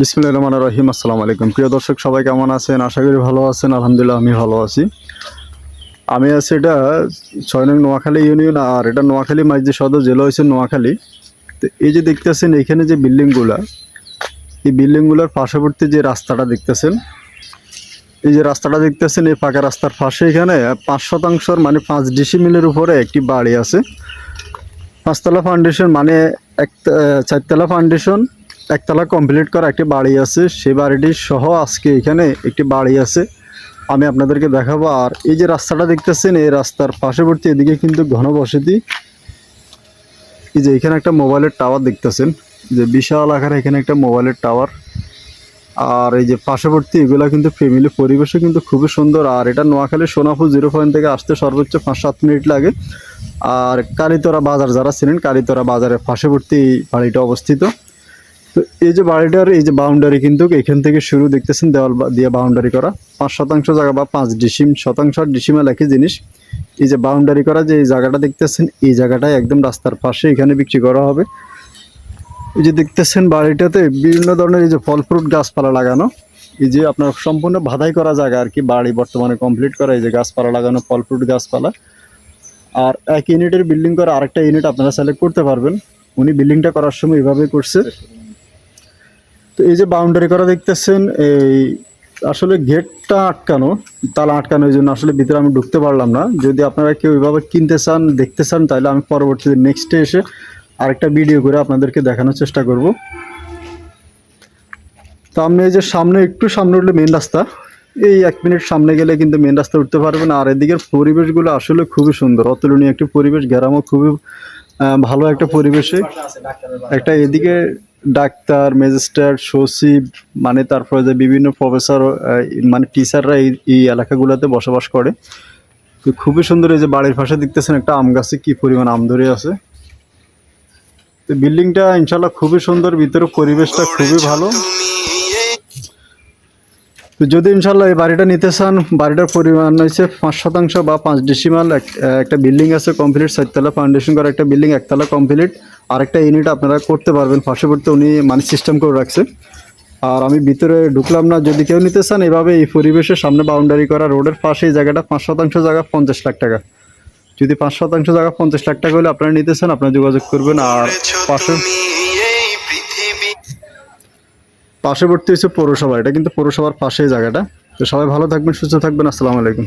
বিসমুল্লাহ রহমান রহিম, আসসালামু আলাইকুম। প্রিয় দর্শক, সবাই কেমন আছেন? আশা করি ভালো আছেন। আলহামদুলিল্লাহ, আমি ভালো আছি। আমি আছি এটা ছয় নং নোয়াখালী ইউনিয়ন আর এটা নোয়াখালী মাইজি সদর জেলা হয়েছে নোয়াখালী। তো এই যে দেখতেছেন, এখানে যে বিল্ডিংগুলা, এই বিল্ডিংগুলোর পার্শ্ববর্তী যে রাস্তাটা দেখতেছেন, এই যে রাস্তাটা দেখতেছেন, এই পাকা রাস্তার পাশে এখানে পাঁচ শতাংশর মানে পাঁচ ডিসি মিলের উপরে একটি বাড়ি আছে। পাঁচতলা ফাউন্ডেশন মানে এক চারতলা ফাউন্ডেশন একতলা কমপ্লিট করা একটি বাড়ি আছে সেই বাড়িটি সহ আজকে এখানে একটি বাড়ি আছে। আমি আপনাদেরকে দেখাবো, আর এই যে রাস্তাটা দেখতেছেন, এই রাস্তার পার্শ্ববর্তী এদিকে কিন্তু ঘনবসতি। এই যে এখানে একটা মোবাইলের টাওয়ার দেখতেছেন, যে বিশাল আকারে এখানে একটা মোবাইলের টাওয়ার। আর এই যে পার্শ্ববর্তী এগুলা কিন্তু ফ্যামিলি পরিবেশও কিন্তু খুবই সুন্দর, আর এটা নোয়াখালী সোনাপুর জিরো পয়েন্ট থেকে আসতে সর্বোচ্চ পাঁচ সাত মিনিট লাগে। আর কালীতরা বাজার, যারা ছিলেন কালীতরা বাজারের পার্শ্ববর্তী বাড়িটা অবস্থিত। তো এই যে বাড়িটার, এই যে বাউন্ডারি কিন্তু এখান থেকে শুরু দেখতেছেন দেওয়াল দিয়ে বাউন্ডারি করা। পাঁচ শতাংশ জায়গা বা পাঁচ ডিসিম, শতাংশ আর ডিসিমাল একই জিনিস। এই যে বাউন্ডারি করা যে জায়গাটা দেখতেছেন, এই জায়গাটাই একদম রাস্তার পাশে এখানে বিক্রি করা হবে। এই যে দেখতেছেন বাড়িটাতে বিভিন্ন ধরনের এই যে ফল ফ্রুট গাছপালা লাগানো। এই যে আপনার সম্পূর্ণ বাধাই করা জায়গা আর কি, বাড়ি বর্তমানে কমপ্লিট করা, এই যে গাছপালা লাগানো ফল ফ্রুট গাছপালা। আর এক ইউনিটের বিল্ডিং করে আরেকটা ইউনিট আপনারা সিলেক্ট করতে পারবেন। উনি বিল্ডিংটা করার সময় এভাবে করছে। তো এই যে বাউন্ডারি করা দেখতেছেন, এই আসলে গেটটা আটকানো, তালা আটকানো এই জন্য আসলে ভিতরে আমি ঢুকতে পারলাম না। যদি আপনারা কেউ এভাবে কিনতে চান, দেখতে চান, তাহলে আমি পরবর্তীতে নেক্সটে এসে আরেকটা ভিডিও করে আপনাদেরকে দেখানোর চেষ্টা করব। তো আপনি এই যে সামনে, একটু সামনে উঠলে মেন রাস্তা। এই এক মিনিট সামনে গেলে কিন্তু মেন রাস্তা উঠতে পারবেন। আর এদিকের পরিবেশগুলো আসলে খুবই সুন্দর। অতুলনীয় একটি পরিবেশ, গ্রামও খুবই ভালো একটা পরিবেশে। একটা এদিকে ডাক্তার, ম্যাজিস্ট্রেট, সচিব মানে তারপরে যে বিভিন্ন প্রফেসর মানে টিচাররা এই এই এলাকাগুলোতে বসবাস করে। তো খুবই সুন্দর এই যে বাড়ির পাশে দেখতেছেন একটা আম গাছে কী পরিমাণ আম ধরে আছে। তো বিল্ডিংটা ইনশাল্লাহ খুবই সুন্দর, ভিতরে পরিবেশটা খুবই ভালো। যদি ইনশাল্লাহ এই বাড়িটা নিতে চান, বাড়িটার পরিমাণ হয়েছে পাঁচ শতাংশ বা পাঁচ ডিসিমাল এক- একটা বিল্ডিং আছে কমপ্লিট চারতলা ফাউন্ডেশন করা একটা বিল্ডিং একতলা কমপ্লিট আরেকটা ইউনিট আপনারা করতে পারবেন, পার্শ্ববর্তী উনি মানে সিস্টেম করে রাখছে। আর আমি ভিতরে ঢুকলাম না, যদি কেউ নিতে চান, এভাবে এই পরিবেশের সামনে বাউন্ডারি করা রোডের পাশে এই জায়গাটা পাঁচ শতাংশ জায়গা পঞ্চাশ লাখ টাকা। যদি পাঁচ শতাংশ জায়গা পঞ্চাশ লাখ টাকা হলে আপনারা নিতে চান, আপনারা যোগাযোগ করবেন। আর পাশে পার্শ্ববর্তী হচ্ছে পৌরসভা। এটা কিন্তু পৌরসভার পাশে জায়গাটা। তো সবাই ভালো থাকবেন, সুস্থ থাকবেন। আসসালামু আলাইকুম।